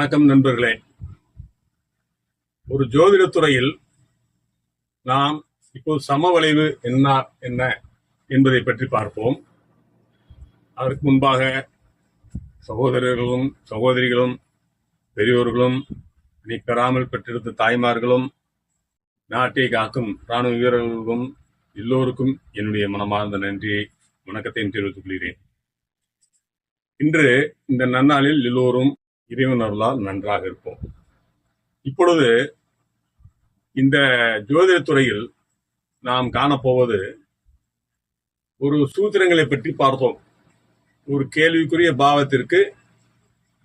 வணக்கம் நண்பர்களே. ஒரு ஜோதிடத்துறையில் நாம் இப்போது சமவளைவு என்ன என்ன என்பதை பற்றி பார்ப்போம். அதற்கு முன்பாக சகோதரர்களும் சகோதரிகளும் பெரியோர்களும் நீ பெறாமல் பெற்றெடுத்த தாய்மார்களும் நாட்டை காக்கும் ராணுவ வீரர்களுக்கும் எல்லோருக்கும் என்னுடைய மனமார்ந்த நன்றியை வணக்கத்தையும் தெரிவித்துக் கொள்கிறேன். இன்று இந்த நன்னாளில் எல்லோரும் இறைவன் அருளால் நன்றாக இருப்போம். இப்பொழுது இந்த ஜோதிட துறையில் நாம் காணப்போவது ஒரு சூத்திரங்களை பற்றி பார்த்தோம். ஒரு கேள்விக்குரிய பாவத்திற்கு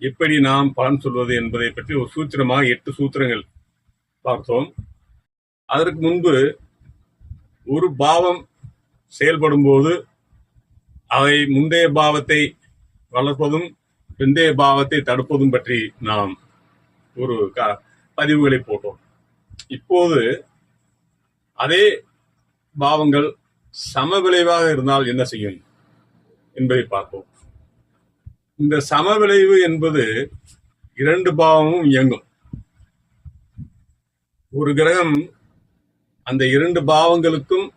எப்படி நாம் பலன் சொல்வது என்பதை பற்றி ஒரு சூத்திரமாக எட்டு சூத்திரங்கள் பார்த்தோம். அதற்கு முன்பு ஒரு பாவம் செயல்படும் போது அதை முந்தைய பாவத்தை வளர்ப்பதும் பிந்தைய பாவத்தை தடுப்பதும் பற்றி நாம் ஒரு க- பதிவுகளை போட்டோம். இப்போது அதே பாவங்கள் சமவிளைவாக இருந்தால் என்ன செய்யும் என்பதை பார்ப்போம். இந்த சமவிளைவு என்பது இரண்டு பாவமும் இயங்கும். ஒரு கிரகம் அந்த இரண்டு பாவங்களுக்கும்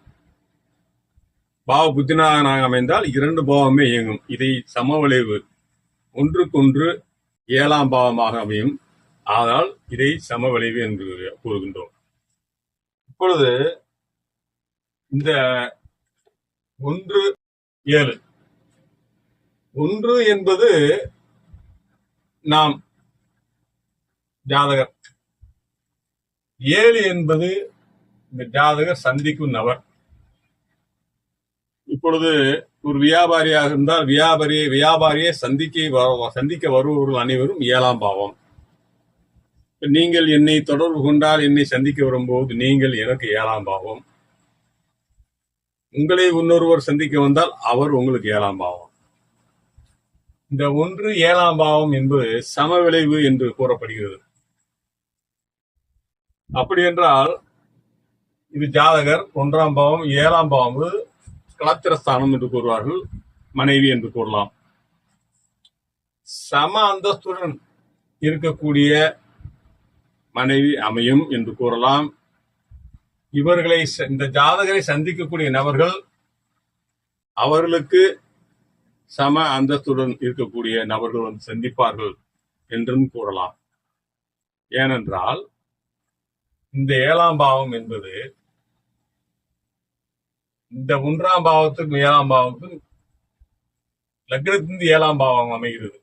பாவ புத்தினாக அமைந்தால் இரண்டு பாவமே இயங்கும். இதை சமவிளைவு ஒன்றுக்கொன்று ஏழாம் பாவமாக அமையும். ஆனால் இதை சமவளைவு என்று கூறுகின்றோம். இப்பொழுது இந்த ஒன்று ஏழு. ஒன்று என்பது நாம் ஜாதகர். ஏழு என்பது இந்த ஜாதகர் சந்திக்கும் நபர். இப்பொழுது ஒரு வியாபாரியாக இருந்தால் வியாபாரியை வியாபாரியை சந்திக்க சந்திக்க வருபவர்கள் அனைவரும் ஏழாம் பாவம். நீங்கள் என்னை தொடர்பு கொண்டால் என்னை சந்திக்க வரும்போது நீங்கள் எனக்கு ஏழாம் பாவம். உங்களை இன்னொருவர் சந்திக்க வந்தால் அவர் உங்களுக்கு ஏழாம் பாவம். இந்த ஒன்று ஏழாம் பாவம் என்பது சமவிளைவு என்று கூறப்படுகிறது. அப்படி என்றால் இது ஜாதகர் ஒன்றாம் பாவம் ஏழாம் பாவம். கலத்திரஸ்தானம் என்று கூறுவார்கள் மனைவி என்று கூறலாம். சம அந்தஸ்துடன் இருக்கக்கூடிய மனைவி அமையும் என்று கூறலாம். இவர்களை ச- இந்த ஜாதகரை சந்திக்கக்கூடிய நபர்கள் அவர்களுக்கு சம அந்தஸ்துடன் இருக்கக்கூடிய நபர்கள் வந்து சந்திப்பார்கள் என்றும் கூறலாம். ஏனென்றால் இந்த ஏழாம் பாவம் என்பது இந்த ஒன்றாம் பாவத்துக்கும் ஏழாம் பாவத்துக்கும் லக்னத்திலிருந்து ஏழாம் பாவம் அமைகிறது.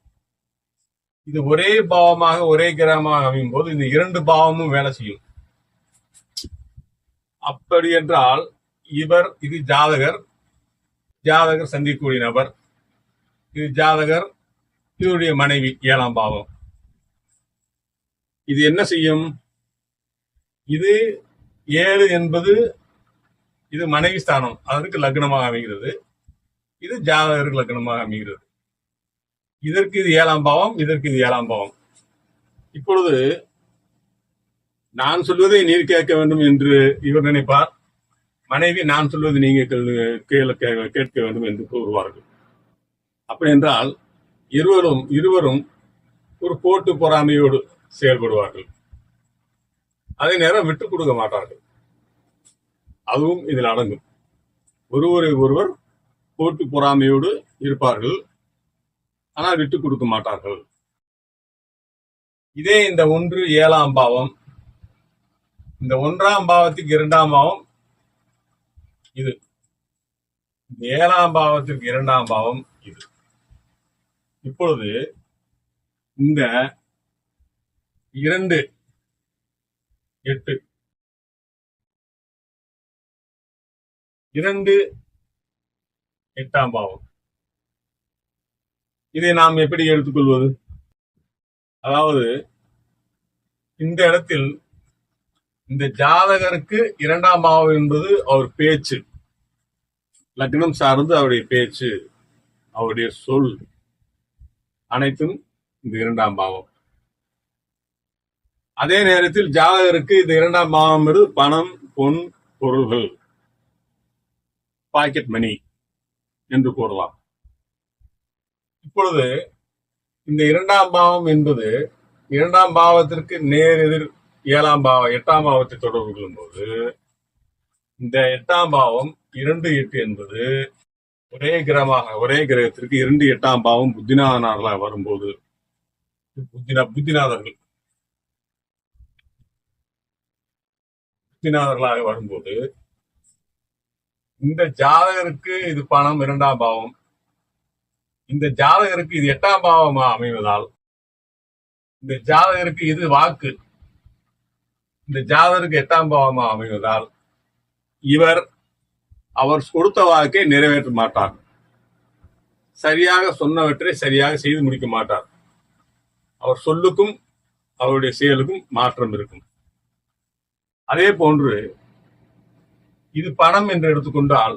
இது ஒரே பாவமாக ஒரே கிரகமாக அமையும் போது இந்த இரண்டு பாவமும் வேலை செய்யும். அப்படி என்றால் இவர் இது ஜாதகர் ஜாதகர் சந்திக்கக்கூடிய நபர் இது ஜாதகர் இவருடைய மனைவி ஏழாம் பாவம். இது என்ன செய்யும்? இது ஏழு என்பது இது மனைவி ஸ்தானம். அதற்கு லக்னமாக அமைகிறது. இது ஜாதகருக்கு லக்னமாக அமைகிறது. இதற்கு இது ஏழாம் பாவம் இதற்கு இது ஏழாம் பாவம். இப்பொழுது நான் சொல்வதை நீர் கேட்க வேண்டும் என்று இவர் நினைப்பார். மனைவி நான் சொல்வது நீங்க கேள- கே- கேட்க வேண்டும் என்று கூறுவார்கள். அப்படி என்றால் இருவரும் இருவரும் ஒரு போட்டு பொறாமையோடு செயல்படுவார்கள். அதே நேரம் விட்டுக் கொடுக்க மாட்டார்கள். அதுவும் இதில் அடங்கும். ஒருவரை ஒருவர் போட்டு பொறாமையோடு இருப்பார்கள். ஆனால் விட்டு கொடுக்க மாட்டார்கள். இதே இந்த ஒன்று ஏழாம் பாவம். இந்த ஒன்றாம் பாவத்துக்கு இரண்டாம் பாவம் இது. இந்த ஏழாம் பாவத்திற்கு இரண்டாம் பாவம் இது. இப்பொழுது இந்த இரண்டு எட்டு இரண்டு எட்டாம் பாவம். இதை நாம் எப்படி எடுத்துக்கொள்வது? அதாவது இந்த இடத்தில் இந்த ஜாதகருக்கு இரண்டாம் பாவம் என்பது அவர் பேச்சு. லக்னம் சார்ந்து அவருடைய பேச்சு அவருடைய சொல் அனைத்தும் இந்த இரண்டாம் பாவம். அதே நேரத்தில் ஜாதகருக்கு இந்த இரண்டாம் பாவம் என்பது பணம் பொன் பொருள்கள். பாக்கெட் மணி என்று கூறலாம். இப்பொழுது இந்த இரண்டாம் பாவம் என்பது இரண்டாம் பாவத்திற்கு நேர் எதிர் ஏழாம் பாவம் எட்டாம் பாவத்தை தொடர்பு கொள்ளும்போது இந்த எட்டாம் பாவம் இரண்டு எட்டு என்பது ஒரே கிரகமாக ஒரே கிரகத்திற்கு இரண்டு எட்டாம் பாவம் புத்திநாதனார்களாக வரும்போது புத்தினா புத்திநாதர்கள். புத்திநாதர்களாக வரும்போது இந்த ஜாதகருக்கு இது பணம் இரண்டாம் பாவம். இந்த ஜாதகருக்கு இது எட்டாம் பாவமா அமைவதால் இந்த ஜாதகருக்கு இது வாக்கு. இந்த ஜாதகருக்கு எட்டாம் பாவமா அமைவதால் இவர் அவர் கொடுத்த வாக்கை நிறைவேற்ற மாட்டார். சரியாக சொன்னவற்றை சரியாக செய்து முடிக்க மாட்டார். அவர் சொல்லுக்கும் அவருடைய செயலுக்கும் மாற்றம் இருக்கும். அதே போன்று இது பணம் என்று எடுத்துக்கொண்டால்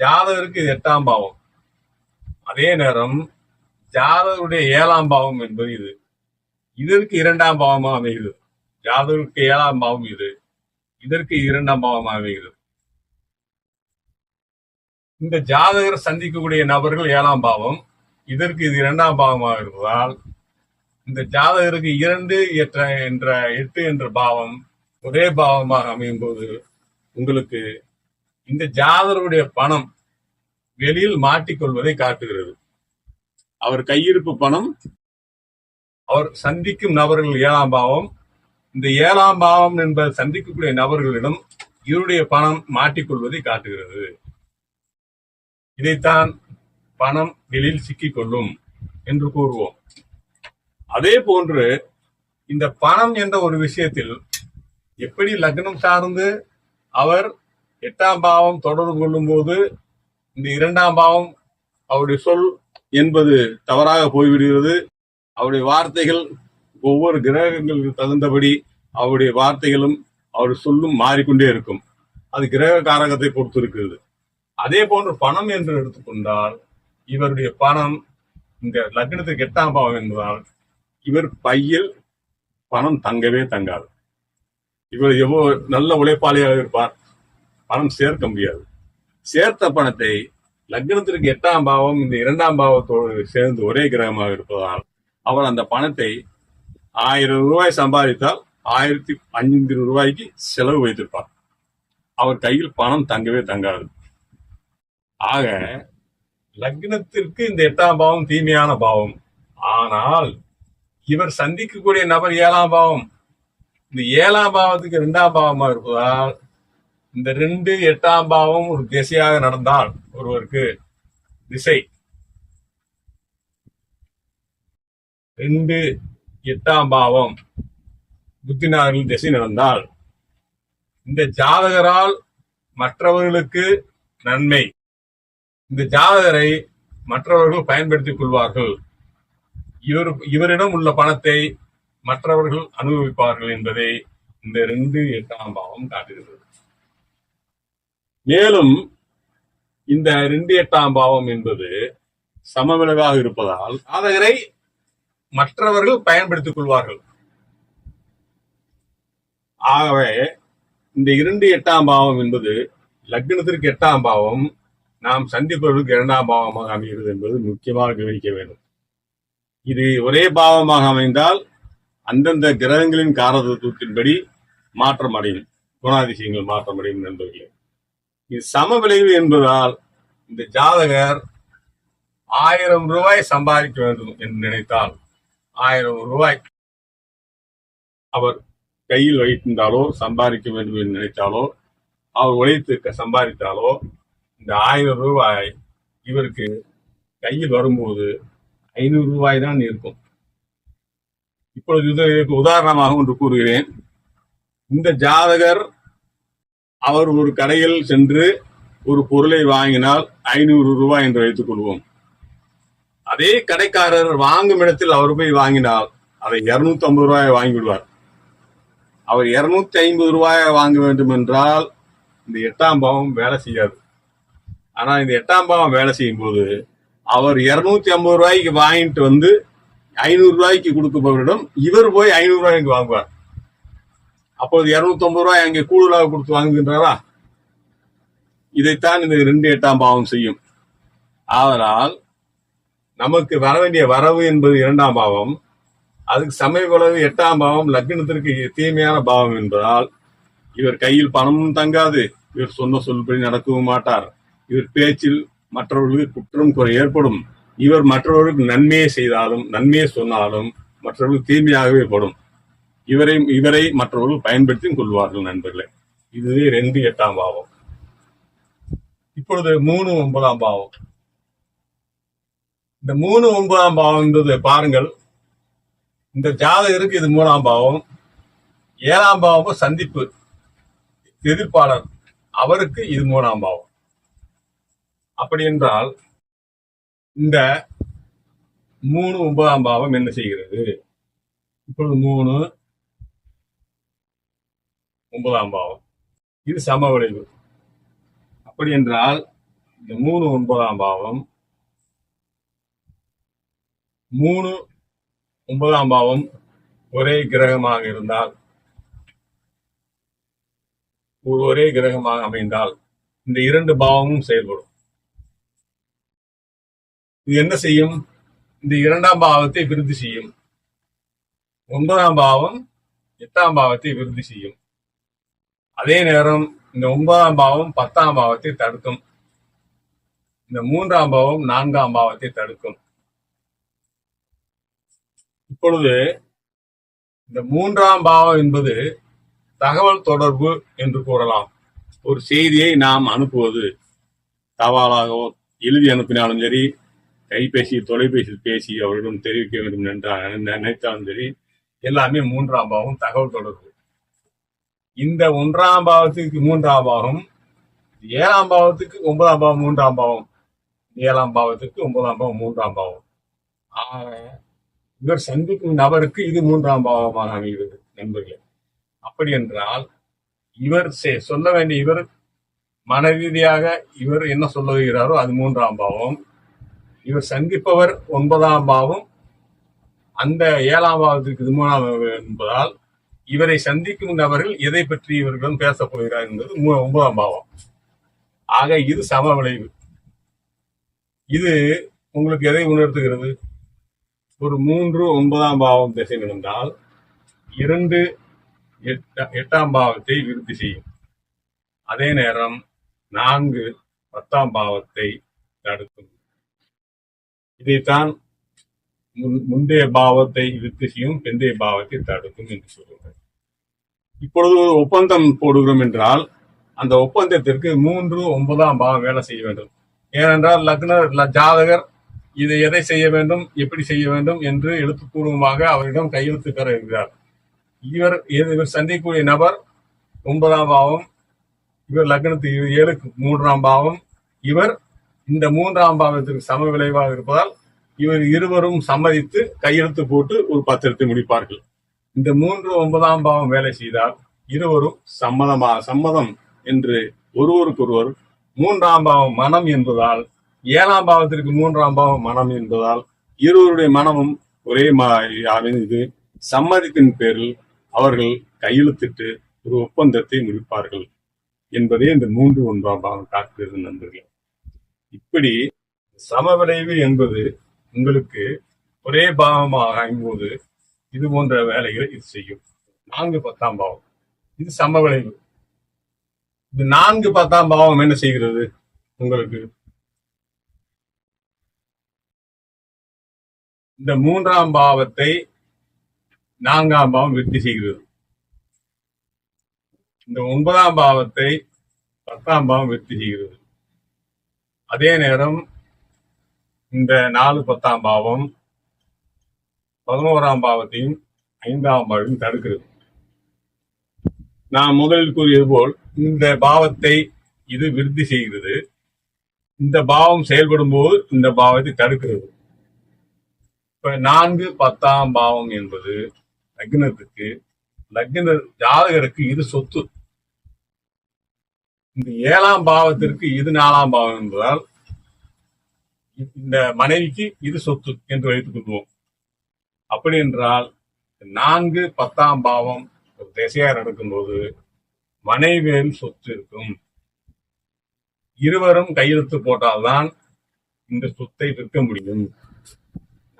ஜாதகருக்கு இது எட்டாம் பாவம். அதே நேரம் ஜாதகருடைய ஏழாம் பாவம் என்பது இது. இதற்கு இரண்டாம் பாவமாக அமைகிறது. ஜாதகருக்கு ஏழாம் பாவம் இது. இதற்கு இரண்டாம் பாவமாக அமைகிறது. இந்த ஜாதகர் சந்திக்கக்கூடிய நபர்கள் ஏழாம் பாவம். இதற்கு இது இரண்டாம் பாவமாக இருப்பதால் இந்த ஜாதகருக்கு இரண்டு என்ற என்ற எட்டு என்ற பாவம் ஒரே பாவமாக அமையும் போது உங்களுக்கு இந்த ஜாதருடைய பணம் வெளியில் மாட்டிக்கொள்வதை காட்டுகிறது. அவர் கையிருப்பு பணம் அவர் சந்திக்கும் நபர்கள் ஏழாம் பாவம் இந்த ஏழாம் பாவம் என்பதை சந்திக்கக்கூடிய நபர்களிடம் இவருடைய பணம் மாட்டிக்கொள்வதை காட்டுகிறது. இதைத்தான் பணம் வெளியில் சிக்கிக்கொள்ளும் என்று கூறுவோம். அதே போன்று இந்த பணம் என்ற ஒரு விஷயத்தில் எப்படி லக்னம் சார்ந்து அவர் எட்டாம் பாவம் தொடர்பு கொள்ளும் போது இந்த இரண்டாம் பாவம் அவருடைய சொல் என்பது தவறாக போய்விடுகிறது. அவருடைய வார்த்தைகள் ஒவ்வொரு கிரகங்களுக்கு தகுந்தபடி அவருடைய வார்த்தைகளும் அவர் சொல்லும் மாறிக்கொண்டே இருக்கும். அது கிரக காரகத்தை பொறுத்து இருக்கிறது அதே போன்று பணம் என்று எடுத்துக்கொண்டால் இவருடைய பணம் இந்த லக்னத்துக்கு எட்டாம் பாவம் என்பதால் இவர் பையில் பணம் தங்கவே தங்காது. இவர் எவ்வளவு நல்ல உழைப்பாளியாக இருப்பார். பணம் சேர்க்க முடியாது. சேர்த்த பணத்தை லக்னத்திற்கு எட்டாம் பாவம் இந்த இரண்டாம் பாவத்தோடு சேர்ந்து ஒரே கிரகமாக இருப்பதால் அவர் அந்த பணத்தை ஆயிரம் ரூபாய் சம்பாதித்தால் ஆயிரத்தி அஞ்சு ரூபாய்க்கு செலவு வைத்திருப்பார். அவர் கையில் பணம் தங்கவே தங்காது. ஆக லக்னத்திற்கு இந்த எட்டாம் பாவம் தீமையான பாவம். ஆனால் இவர் சந்திக்கக்கூடிய நபர் ஏழாம் பாவம். இந்த ஏழாம் பாவத்துக்கு ரெண்டாம் பாவமா இருப்பதால் இந்த ரெண்டு எட்டாம் பாவம் ஒரு திசையாக நடந்தால் ஒருவருக்கு திசை. ரெண்டு எட்டாம் பாவம் புத்திநாதர்கள் திசை நடந்தால் இந்த ஜாதகரால் மற்றவர்களுக்கு நன்மை. இந்த ஜாதகரை மற்றவர்கள் பயன்படுத்திக் கொள்வார்கள். இவர் இவரிடம் உள்ள பணத்தை மற்றவர்கள் அனுபவிப்பார்கள் என்பதை இந்த ரெண்டு எட்டாம் பாவம் காட்டுகிறது. மேலும் இந்த ரெண்டு எட்டாம் பாவம் என்பது சமவிலகாக இருப்பதால் ஜாதகரை மற்றவர்கள் பயன்படுத்திக் கொள்வார்கள். ஆகவே இந்த இரண்டு எட்டாம் பாவம் என்பது லக்னத்திற்கு எட்டாம் பாவம் நாம் சந்திப்பவர்களுக்கு இரண்டாம் பாவமாக அமைகிறது என்பது முக்கியமாக கவனிக்க வேண்டும். இது ஒரே பாவமாக அமைந்தால் அந்தந்த கிரகங்களின் காரதத்துவத்தின்படி மாற்றம் அடையும். குணாதிசயங்கள் மாற்றம் அடையும் நண்பர்களே. இது சம விளைவு என்பதால் இந்த ஜாதகர் ஆயிரம் ரூபாய் சம்பாதிக்க வேண்டும் என்று நினைத்தால் ஆயிரம் ரூபாய் அவர் கையில் வைத்திருந்தாலோ சம்பாதிக்க வேண்டும் என்று நினைத்தாலோ அவர் உழைத்து சம்பாதித்தாலோ இந்த ஆயிரம் ரூபாய் இவருக்கு கையில் வரும்போது ஐநூறு ரூபாய் தான் இருக்கும். இப்பொழுது இதற்கு உதாரணமாக ஒன்று கூறுகிறேன். இந்த ஜாதகர் அவர் ஒரு கடையில் சென்று ஒரு பொருளை வாங்கினால் ஐநூறு ரூபாய் என்று வைத்துக் கொள்வோம். அதே கடைக்காரர் வாங்கும் இடத்தில் அவர் போய் வாங்கினால் அதை இருநூத்தி ஐம்பது ரூபாய் வாங்கிவிடுவார். அவர் இருநூத்தி ஐம்பது ரூபாயை வாங்க வேண்டும் என்றால் இந்த எட்டாம் பாவம் வேலை செய்யாது. ஆனா இந்த எட்டாம் பாவம் வேலை செய்யும் போது அவர் இருநூத்தி ஐம்பது ரூபாய்க்கு வாங்கிட்டு வந்து ஐநூறு ரூபாய்க்கு கொடுக்கப்பவரிடம் இவர் போய் ஐநூறு ரூபாய்க்கு வாங்குவார். அப்போது இருநூத்தி ஐம்பது ரூபாய் அங்கே கூடுதலாக கொடுத்து வாங்குகின்றாரா? இதைத்தான் இந்த ரெண்டு எட்டாம் பாவம் செய்யும். ஆதலால் நமக்கு வர வேண்டிய வரவு என்பது இரண்டாம் பாவம். அதுக்கு சமயக்குழவு எட்டாம் பாவம் லக்னத்திற்கு தீமையான பாவம் என்பதால் இவர் கையில் பணமும் தங்காது. இவர் சொன்ன சொல்படி நடக்கவும் மாட்டார். இவர் பேச்சில் மற்றவர்களுக்கு குற்றம் குறை ஏற்படும். இவர் மற்றவர்களுக்கு நன்மையை செய்தாலும் நன்மையை சொன்னாலும் மற்றவர்களுக்கு தீமையாகவே படும். இவரை இவரை மற்றவர்கள் பயன்படுத்தியும் கொள்வார்கள் நண்பர்களே. இதுவே ரெண்டு எட்டாம் பாவம். இப்பொழுது மூணு ஒன்பதாம் பாவம். இந்த மூணு ஒன்பதாம் பாவம்ன்றது பாருங்கள். இந்த ஜாதகருக்கு இது மூணாம் பாவம். ஏழாம் பாவம் சந்திப்பு எதிர்ப்பாளர். அவருக்கு இது மூணாம் பாவம். அப்படி என்றால் இந்த மூணு ஒன்பதாம் பாவம் என்ன செய்கிறது? இப்பொழுது மூணு ஒன்பதாம் பாவம். இது சம விளைவு. அப்படி என்றால் இந்த மூணு ஒன்பதாம் பாவம் மூணு ஒன்பதாம் பாவம் ஒரே கிரகமாக இருந்தால் ஒரு ஒரே கிரகமாக அமைந்தால் இந்த இரண்டு பாவமும் செயல்படும். இது என்ன செய்யும்? இந்த இரண்டாம் பாவத்தை விருத்தி செய்யும். ஒன்பதாம் பாவம் எட்டாம் பாவத்தை விருத்தி செய்யும். அதே நேரம் இந்த ஒன்பதாம் பாவம் பத்தாம் பாவத்தை தடுக்கும். இந்த மூன்றாம் பாவம் நான்காம் பாவத்தை தடுக்கும். இப்பொழுது இந்த மூன்றாம் பாவம் என்பது தகவல் தொடர்பு என்று கூறலாம். ஒரு செய்தியை நாம் அனுப்புவது தபாலாகவோ எழுதி அனுப்பினாலும் சரி கைபேசி தொலைபேசியில் பேசி அவரிடம் தெரிவிக்க வேண்டும் என்றால் நினைத்தாலும் சரி எல்லாமே மூன்றாம் பாவம் தகவல் தொடர்பு. இந்த ஒன்றாம் பாவத்துக்கு மூன்றாம் பாவம் ஏழாம் பாவத்துக்கு ஒன்பதாம் பாவம் மூன்றாம் பாவம் ஏழாம் பாவத்துக்கு ஒன்பதாம் பாவம் மூன்றாம் பாவம். ஆக, இவர் சந்திக்கும் நபருக்கு இது மூன்றாம் பாவமாக அமைகிறது நண்பர்களே. அப்படி என்றால் இவர் செ- சொல்ல வேண்டிய இவர் மன ரீதியாக இவர் என்ன சொல்ல வருகிறாரோ அது மூன்றாம் பாவம். இவர் சந்திப்பவர் ஒன்பதாம் பாவம். அந்த ஏழாம் பாவத்திற்கு இது மூணாம் என்பதால் இவரை சந்திக்கும் நபர்கள் எதை பற்றி இவர்களிடம் பேசப் போகிறார் என்பது ஒன்பதாம் பாவம். ஆக இது சம விளைவு. இது உங்களுக்கு எதை உணர்த்துகிறது? ஒரு மூன்று ஒன்பதாம் பாவம் திசை நடந்தால் இரண்டு எட்ட- எட்டாம் பாவத்தை விருத்தி செய்யும். அதே நேரம் நான்கு பத்தாம் பாவத்தை தடுக்கும். இதைத்தான் முன்- முந்தைய பாவத்தை விருத்தி செய்யும் பிந்தைய பாவத்தை தடுக்கும் என்று சொல்லுங்கள். இப்பொழுது ஒரு ஒப்பந்தம் போடுகிறோம் என்றால் அந்த ஒப்பந்தத்திற்கு மூன்று ஒன்பதாம் பாவம் வேலை செய்ய வேண்டும். ஏனென்றால் லக்ன ஜாதகர் இதை எதை செய்ய வேண்டும் எப்படி செய்ய வேண்டும் என்று எழுத்துப்பூர்வமாக அவரிடம் கையெழுத்து பெற இருக்கிறார். இவர் இவர் சந்திக்கக்கூடிய நபர் ஒன்பதாம் பாவம் இவர் லக்னத்துக்கு ஏழுக்கு மூன்றாம் பாவம் இவர் இந்த மூன்றாம் பாவத்திற்கு சம விளைவாக இருப்பதால் இவர் இருவரும் சம்மதித்து கையெழுத்து போட்டு ஒரு பத்திரத்தை முடிப்பார்கள். இந்த மூன்று ஒன்பதாம் பாவம் வேலை செய்தால் இருவரும் சம்மதமா சம்மதம் என்று ஒருவருக்கொருவர் மூன்றாம் பாவம் மனம் என்பதால் ஏழாம் பாவத்திற்கு மூன்றாம் பாவம் மனம் என்பதால் இருவருடைய மனமும் ஒரே மாதிரி அமைந்து சம்மதத்தின் பேரில் அவர்கள் கையெழுத்திட்டு ஒரு ஒப்பந்தத்தை முடிப்பார்கள் என்பதே இந்த மூன்று ஒன்றாம் பாவம் காட்டுகிறது நண்பர்களே. இப்படி சமவிளைவு என்பது உங்களுக்கு ஒரே பாவமாக அமையும்போது இது போன்ற வேலைகளை இது செய்யும். நான்கு பத்தாம் பாவம். இது சமவிளைவு. இந்த நான்கு பத்தாம் பாவம் என்ன செய்கிறது உங்களுக்கு? இந்த மூன்றாம் பாவத்தை நான்காம் பாவம் வெற்றி செய்கிறது. இந்த ஒன்பதாம் பாவத்தை பத்தாம் பாவம் வெற்றி செய்கிறது. அதே நேரம் இந்த நாலு பத்தாம் பாவம் பதினோராம் பாவத்தையும் ஐந்தாம் பாவத்தையும் தடுக்கிறது. நான் முதலில் கூறியது போல் இந்த பாவத்தை இது விருத்தி செய்கிறது. இந்த பாவம் செயல்படும் போது இந்த பாவத்தை தடுக்கிறது. இப்ப நான்கு பத்தாம் பாவம் என்பது லக்னத்துக்கு லக்ன ஜாதகருக்கு இது சொத்து. இந்த ஏழாம் பாவத்திற்கு இது நாலாம் பாவம் என்பதால் இந்த மனைவிக்கு இது சொத்து என்று வைத்துக் கொள்வோம். அப்படி என்றால் நான்கு பத்தாம் பாவம் ஒரு திசையா நடக்கும்போது மனைவியும் சொத்து இருக்கும். இருவரும் கையெழுத்து போட்டால்தான் இந்த சொத்தை விற்க முடியும்.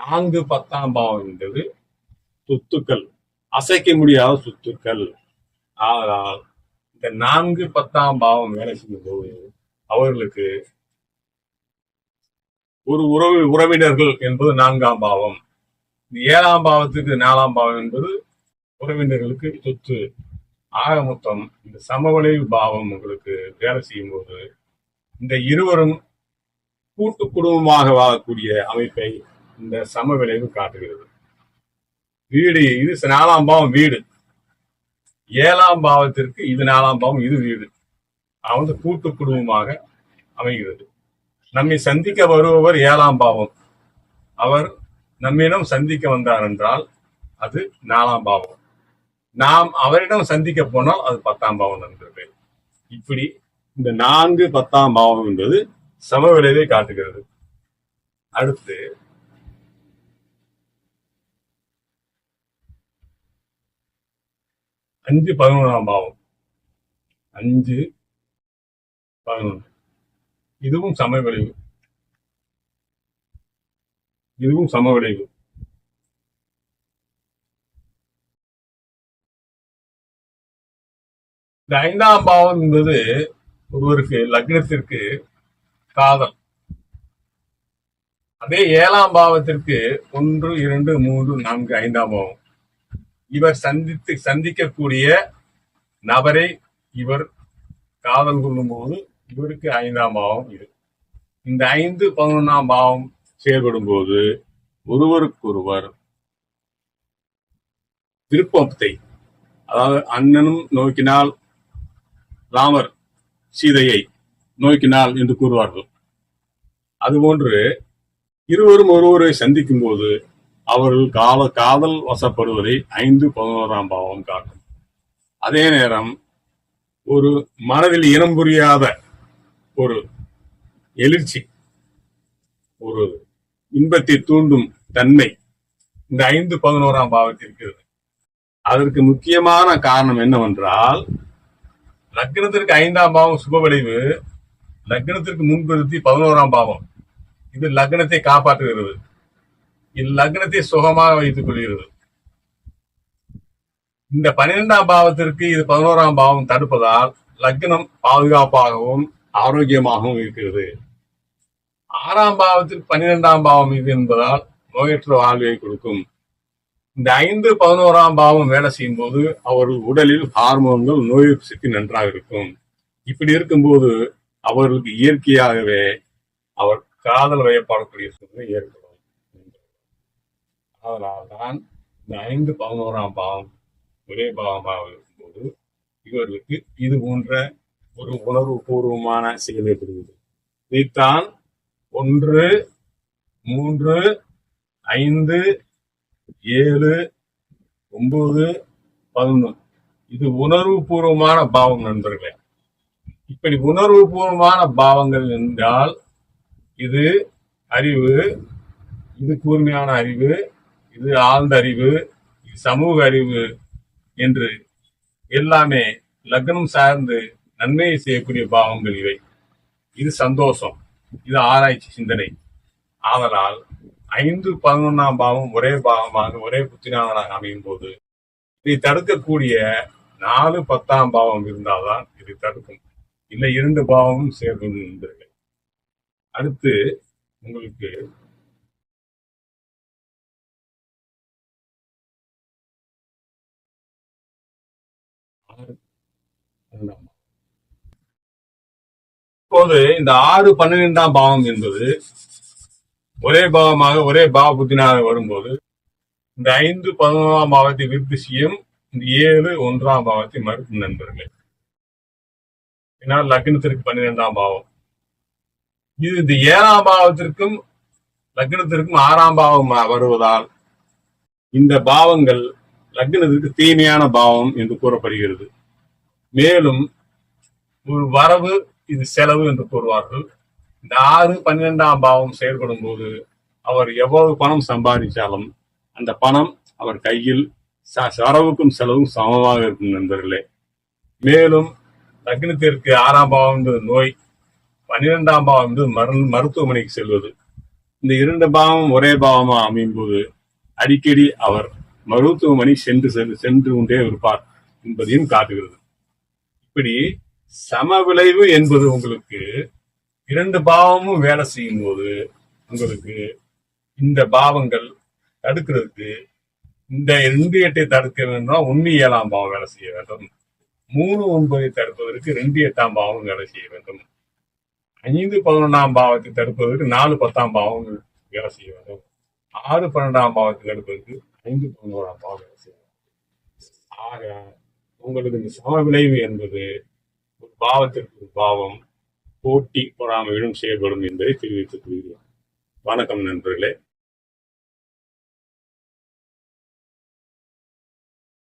நான்கு பத்தாம் பாவம் என்பது சொத்துக்கள். அசைக்க முடியாத சொத்துக்கள். ஆனால் இந்த நான்கு பத்தாம் பாவம் வேலை செய்யும் போது அவர்களுக்கு ஒரு உறவு உறவினர்கள் என்பது நான்காம் பாவம். இந்த ஏழாம் பாவத்துக்கு நாலாம் பாவம் என்பது உறவினர்களுக்கு சொத்து ஆக மொத்தம் இந்த சமவளைவு பாவம் உங்களுக்கு வேலை செய்யும் போது இந்த இருவரும் கூட்டு குடும்பமாக வாழக்கூடிய அமைப்பை இந்த சமவிளைவு காட்டுகிறது. வீடு இது நாலாம் பாவம் வீடு. ஏழாம் பாவத்திற்கு இது நாலாம் பாவம் இது வீடு. அவன் கூட்டு குடும்பமாக அமைகிறது. நம்மை சந்திக்க வருபவர் ஏழாம் பாவம். அவர் நம்மிடம் சந்திக்க வந்தார் என்றால் அது நாலாம் பாவம். நாம் அவரிடம் சந்திக்க போனால் அது பத்தாம் பாவம் நண்பர்கள் இப்படி இந்த நான்கு பத்தாம் பாவம் என்பது சமவிளைவை காட்டுகிறது. அடுத்து அஞ்சு பதினொன்றாம் பாவம். அஞ்சு பதினொன்று இதுவும் சம விளைவு. இதுவும் சம விளைவு. இந்த ஐந்தாம் பாவம் என்பது ஒருவருக்கு லக்னத்திற்கு காதல். அதே ஏழாம் பாவத்திற்கு ஒன்று இரண்டு மூன்று நான்கு ஐந்தாம் பாவம். இவர் சந்தித்து சந்திக்கக்கூடிய நபரை இவர் காதல் கொள்ளும் போது இவருக்கு ஐந்தாம் பாவம் இது இந்த ஐந்து பதினொன்றாம் பாவம் செயல்படும் போது ஒருவருக்கொருவர் திருப்பத்தை அதாவது அண்ணனும் நோக்கினால் ராமர் சீதையை நோக்கினால் என்று கூறுவார்கள். அதுபோன்று இருவரும் ஒருவரை சந்திக்கும் போது அவர்கள் கால காதல் வசப்படுவதை ஐந்து பதினோராம் பாவம் காட்டும். அதே நேரம் ஒரு மனதில் இனம் புரியாத ஒரு எழுச்சி ஒரு இன்பத்தை தூண்டும் தன்மை இந்த ஐந்து பதினோராம் பாவத்தில் இருக்கிறது. அதற்கு முக்கியமான காரணம் என்னவென்றால் லக்னத்திற்கு ஐந்தாம் பாவம் சுப விளைவு லக்னத்திற்கு முன்பிருத்தி பதினோராம் பாவம். இது லக்னத்தை காப்பாற்றுகிறது. இது லக்னத்தை சுகமாக வைத்துக் கொள்கிறது. இந்த பன்னிரெண்டாம் பாவத்திற்கு இது பதினோராம் பாவம் தடுப்பதால் லக்னம் பாதுகாப்பாகவும் ஆரோக்கியமாகவும் இருக்கிறது. ஆறாம் பாவத்திற்கு பன்னிரெண்டாம் பாவம் இது என்பதால் நோயற்ற வாழ்வை கொடுக்கும். இந்த ஐந்து பதினோராம் பாவம் வேலை செய்யும் போது அவர்கள் உடலில் ஹார்மோன்கள் நோய் சக்தி நன்றாக இருக்கும். இப்படி இருக்கும்போது அவர்களுக்கு இயற்கையாகவே அவர் காதல் வயப்படக்கூடிய சூழ்நிலை ஏற்படும். அதனால்தான் இந்த ஐந்து பதினோராம் பாவம் ஒரே பாவமாக இருக்கும்போது இவர்களுக்கு இது போன்ற ஒரு உணர்வு பூர்வமான செயல் ஏற்படுகிறது இதைத்தான் ஒன்று மூன்று ஐந்து ஏழு ஒன்பது பதினொன்று. இது உணர்வு பூர்வமான பாவம் நண்பர்களே. இப்படி உணர்வு பூர்வமான பாவங்கள் என்றால் இது அறிவு இது கூர்மையான அறிவு இது ஆழ்ந்த அறிவு இது சமூக அறிவு என்று எல்லாமே லக்னம் சார்ந்து நன்மையை செய்யக்கூடிய பாவங்கள் இவை. இது சந்தோஷம் இது ஆராய்ச்சி சிந்தனை. ஆதலால் ஐந்து பதினொன்னாம் பாவம் ஒரே பாவமாக ஒரே புத்தினாதனாக அமையும் போது இதை தடுக்கக்கூடிய நாலு பத்தாம் பாவம் இருந்தால்தான் இதை தடுக்கும். இல்லை இரண்டு பாவமும் சேர்ந்து நண்பர்களே அடுத்து உங்களுக்கு இப்போது இந்த ஆறு பன்னிரெண்டாம் பாவம் என்பது ஒரே பாவமாக ஒரே பாவ புத்தினாக வரும்போது இந்த ஐந்து பதினொன்றாம் பாவத்தை விருத்தி செய்யும் இந்த ஏழு ஒன்றாம் பாவத்தை மறுக்கும் நண்பர்களே. ஏன்னா லக்னத்திற்கு பன்னிரெண்டாம் பாவம். இது இந்த ஏழாம் பாவத்திற்கும் லக்னத்திற்கும் ஆறாம் பாவம் வருவதால் இந்த பாவங்கள் லக்னத்திற்கு தீமையான பாவம் என்று கூறப்படுகிறது. மேலும் ஒரு வரவு இது செலவு என்று கூறுவார்கள். இந்த ஆறு பன்னிரெண்டாம் பாவம் செயல்படும் போது அவர் எவ்வளவு பணம் சம்பாதிச்சாலும் அந்த பணம் அவர் கையில் ச- வரவுக்கும் செலவும் சமமாக இருக்கும் நண்பர்களே. மேலும் லக்னத்திற்கு ஆறாம் பாவம் என்பது நோய் பன்னிரெண்டாம் பாவம் என்பது மரு மருத்துவமனைக்கு செல்வது. இந்த இரண்டு பாவம் ஒரே பாவமாக அமையும் போது அடிக்கடி அவர் மருத்துவமனை சென்று சென்று சென்று கொண்டே இருப்பார் என்பதையும் காட்டுகிறது. இப்படி சமவிளைவு என்பது உங்களுக்கு இரண்டு பாவமும் வேலை செய்யும் போது உங்களுக்கு இந்த பாவங்கள் தடுக்கிறதுக்கு இந்த இந்தியத்தை எட்டை தடுக்க வேண்டும் ஒன்னு ஏழாம் பாவம் வேலை செய்ய வேண்டும். மூணு ஒன்பதை தடுப்பதற்கு ரெண்டு எட்டாம் பாவம் வேலை செய்ய வேண்டும். ஐந்து பதினொன்றாம் பாவத்தை தடுப்பதற்கு நாலு பத்தாம் பாவம் வேலை செய்ய வேண்டும். ஆறு பன்னெண்டாம் பாவத்தை தடுப்பதற்கு ஐந்து பதினோராம் பாவம் வேலை செய்ய வேண்டும். ஆக உங்களுக்கு இந்த சம விளைவு என்பது ஒரு பாவத்திற்கு ஒரு பாவம் போட்டி பொறாமையிலும் செயல்படும் என்பதை தெரிவித்துக் கொள்கிறோம். வணக்கம் நண்பர்களே.